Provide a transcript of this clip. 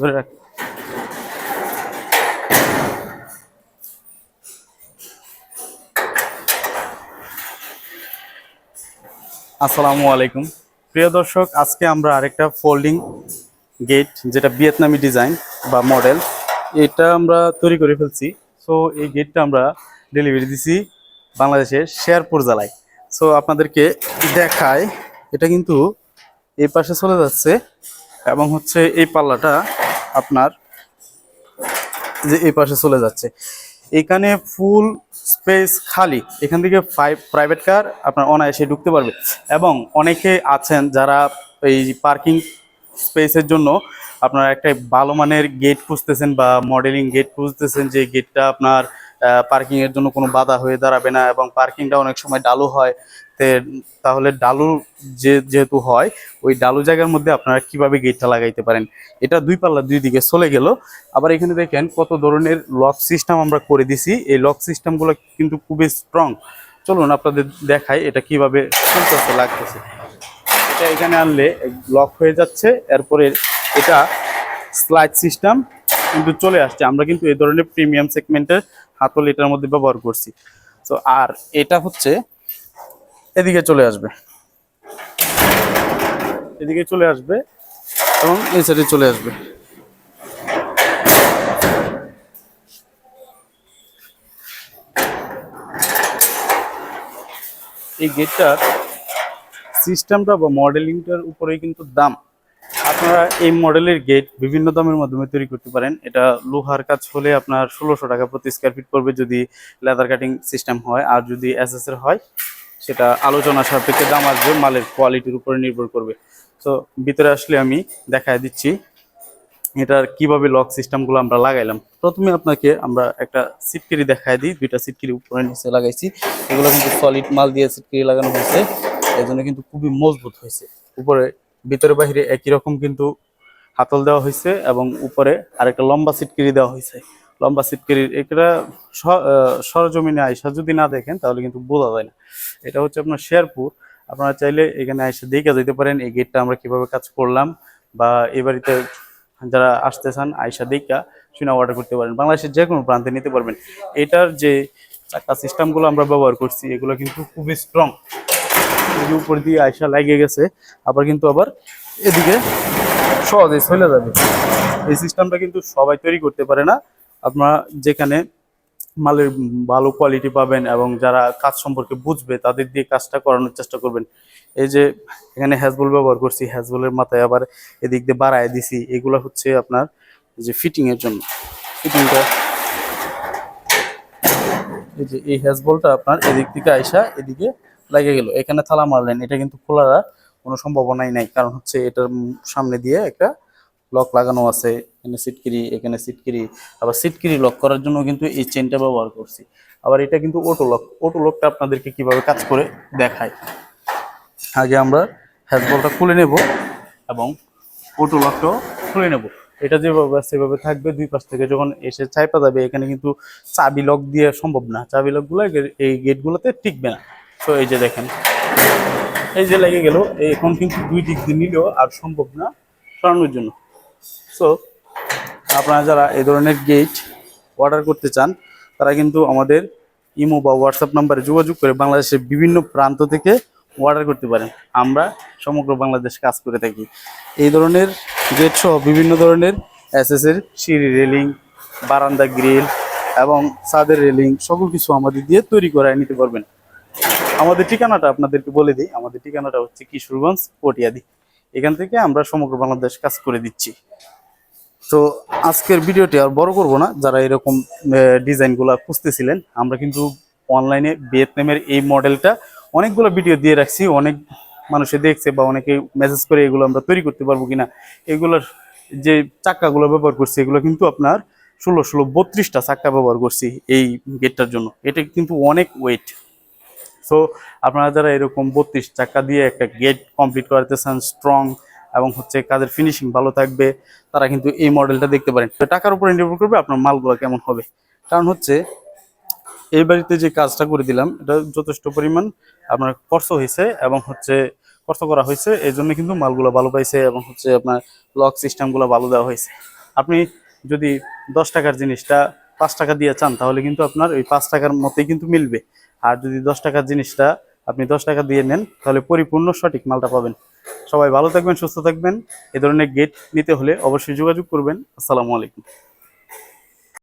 ধরে রাখ। আসসালামু আলাইকুম। প্রিয় দর্শক, আজকে আমরা আরেকটা ফোল্ডিং গেট যেটা ভিয়েতনামি ডিজাইন বা মডেল এটা আমরা তৈরি করে ফেলছি। সো এই গেটটা আমরা ডেলিভারি দিছি বাংলাদেশের শেরপুর জেলায়। সো আপনাদেরকে দেখায় এটা কিন্তু এই পাশে চলে যাচ্ছে এবং হচ্ছে এই পাল্লাটা আপনার যে এই পাশে চলে যাচ্ছে। এখানে ফুল স্পেস খালি। এখান থেকে প্রাইভেট কার আপনার অনায়াসে ঢুকতে পারবে। এবং অনেকে আছেন যারা এই পার্কিং স্পেসের জন্য আপনার একটা ভালো মানের গেট খুঁজতেছেন বা মডেলিং গেট খুঁজতেছেন যে গেটটা আপনার পার্কিং এর জন্য কোনো বাধা হয়ে দাঁড়াবে না এবং পার্কিংটা অনেক সময় ডালু হয়। তে- তাহলে ডালু যে, যেহেতু হয়, ওই ডালু জায়গার মধ্যে আপনারা কীভাবে গেটটা লাগাইতে পারেন? এটা দুই পাল্লা দুই দিকে চলে গেল। আবার এখানে দেখেন কত ধরনের লক সিস্টেম আমরা করে দিছি। এই লক সিস্টেমগুলো কিন্তু খুবই স্ট্রং চলুন আপনাদের দেখাই এটা কীভাবে চলতেছে লাগতেছে। এটা এখানে আনলে লক হয়ে যাচ্ছে। এরপরে এটা স্লাইড সিস্টেম কিন্তু চলে আসছে। আমরা কিন্তু এই ধরনের প্রিমিয়াম সেগমেন্টের হাতল এটার মধ্যে ব্যবহার করছি। তো আর এটা হচ্ছে এদিকে চলে আসবে। এদিকে চলে আসবে এবং এই সাইডে চলে আসবে। এই গেটটার সিস্টেমটা বা মডেলিংটার উপরেই কিন্তু দাম আপনারা এই মডেলের গেট বিভিন্ন দামের মাধ্যমে তৈরি করতে পারেন। এটা লোহার কাজ হলে আপনার ষোলোশো টাকা প্রতি স্কোয়ার ফিট পড়বে যদি লেদার কাটিং সিস্টেম হয়। আর যদি এস এর হয়, সেটা আলোচনা সাপেক্ষে দাম আসবে, মালের কোয়ালিটির উপরে নির্ভর করবে। তো ভিতরে আসলে আমি দেখায় দিচ্ছি এটার কীভাবে লক সিস্টেমগুলো আমরা লাগাইলাম। প্রথমে আপনাকে আমরা একটা সিটকিরি দেখায় দিই। দুইটা সিটকিরি উপরে নিচে লাগাইছি। এগুলো কিন্তু সলিড মাল দিয়ে সিটকিরি লাগানো হয়েছে। এই জন্য কিন্তু খুবই মজবুত হয়েছে। উপরে ভিতরে বাহিরে একই রকম কিন্তু হাতল দেওয়া হয়েছে এবং উপরে আরেকটা লম্বা সিটকিরি দেওয়া হয়েছে। লম্বা সিটকিরির এটা সরজমিনে আইসা যদি না দেখেন তাহলে কিন্তু বোঝা যায় না। এটা হচ্ছে আপনার শেরপুর। আপনারা চাইলে এখানে আইসা দেখে যেতে পারেন এই গেটটা আমরা কীভাবে কাজ করলাম বা এই বাড়িতে যারা আসতে চান আইসা দেখা শুনে অর্ডার করতে পারেন। বাংলাদেশের যে কোনো প্রান্তে নিতে পারবেন। এটার যে চাকা সিস্টেমগুলো আমরা ব্যবহার করছি, এগুলো কিন্তু খুবই স্ট্রং উপর দিয়ে আয়সা লাগিয়ে গেছে, আবার কিন্তু আবার এদিকে সহজে চলে যাবে। এই সিস্টেমটা কিন্তু সবাই তৈরি করতে পারে না। আপনারা যেখানে মালের ভালো কোয়ালিটি পাবেন এবং যারা কাজ সম্পর্কে বুঝবে, তাদের দিয়ে কাজটা করানোর চেষ্টা করবেন। এই যে এখানে হ্যাজবল ব্যবহার করছি হ্যাজবলের মাথায় আবার এদিক দিয়ে বাড়ায় দিছি। এগুলো হচ্ছে আপনার যে ফিটিং এর জন্য। ফিটিংটা এই যে এই হ্যাজবলটা আপনার এদিক থেকে আইসা এদিকে লাগে গেল। এখানে থালা মারলেন এটা কিন্তু খোলার কোনো সম্ভাবনাই নাই। কারণ হচ্ছে এটার সামনে দিয়ে একটা লক লাগানো আছে, এখানে সিটকিরি এখানে সিটকিরি, আবার সিটকিরি লক করার জন্য কিন্তু এই চেনটা ব্যবহার করছি। আবার এটা কিন্তু অটো লক অটো লকটা আপনাদেরকে কীভাবে কাজ করে দেখায়। আগে আমরা হ্যাজবলটা খুলে নেব এবং অটো লকটাও খুলে নেব। এটা যেভাবে, সেভাবে থাকবে দুই পাশ থেকে। যখন এসে চাইপা যাবে, এখানে কিন্তু চাবি লক দিয়ে সম্ভব না। চাবি লকগুলো এই গেটগুলোতে টিকবে না। তো এই যে দেখেন, এই যে লেগে গেল এখন কিন্তু দুই দিক দিয়ে নিলেও আর সম্ভব না সরানোর জন্য। সো আপনারা যারা এই ধরনের গেট অর্ডার করতে চান, তারা কিন্তু আমাদের ইমো বা হোয়াটসঅ্যাপ নাম্বারে যোগাযোগ করে বাংলাদেশের বিভিন্ন প্রান্ত থেকে অর্ডার করতে পারেন। আমরা সমগ্র বাংলাদেশ কাজ করে থাকি। এই ধরনের গেট সহ বিভিন্ন ধরনের এর সিঁড়ি রেলিং বারান্দা গ্রিল এবং ছাদের রেলিং সকল কিছু আমাদের দিয়ে তৈরি করায় নিতে পারবেন। আমাদের ঠিকানাটা আপনাদেরকে বলে দিই। আমাদের ঠিকানাটা হচ্ছে কিশোরগঞ্জ, পটিয়াদি। এখান থেকে আমরা সমগ্র বাংলাদেশ কাজ করে দিচ্ছি। তো আজকের ভিডিওটি আর বড় করব না। যারা এরকম ডিজাইনগুলো খুঁজতেছিলেন, আমরা কিন্তু অনলাইনে ভিয়েতনামের এই মডেলটা অনেকগুলো ভিডিও দিয়ে রাখছি। অনেক মানুষে দেখছে বা অনেকে মেসেজ করে এগুলো আমরা তৈরি করতে পারব কিনা। এগুলোর যে চাক্কাগুলো ব্যবহার করছি, এগুলো কিন্তু আপনার ষোলো ষোলো বত্রিশটা চাক্কা ব্যবহার করছি এই গেটটার জন্য। এটা কিন্তু অনেক ওয়েট সো আপনারা যারা এরকম বত্রিশ চাকা দিয়ে একটা গেট কমপ্লিট করাতে চান স্ট্রং এবং হচ্ছে কাজের ফিনিশিং ভালো থাকবে, তারা কিন্তু এই মডেলটা দেখতে পারেন। তো টাকার উপরে নির্ভর করবে আপনার মালগুলো কেমন হবে। কারণ হচ্ছে, এই বাড়িতে যে কাজটা করে দিলাম, এটা যথেষ্ট পরিমাণ আপনার খরচ হয়েছে এবং হচ্ছে খরচ করা হয়েছে এই জন্য কিন্তু মালগুলো ভালো পাইছে এবং হচ্ছে আপনার লক সিস্টেমগুলো ভালো দেওয়া হয়েছে। আপনি যদি দশ টাকার জিনিসটা পাঁচ টাকা দিয়ে চান, তাহলে কিন্তু আপনার ওই পাঁচ টাকার মতোই কিন্তু মিলবে। আর যদি দশ টাকার জিনিসটা আপনি দশ টাকা দিয়ে নেন, তাহলে পরিপূর্ণ সঠিক মালটা পাবেন। সবাই ভালো থাকবেন, সুস্থ থাকবেন। এ ধরনের গেট নিতে হলে অবশ্যই যোগাযোগ করবেন। আসসালামু আলাইকুম।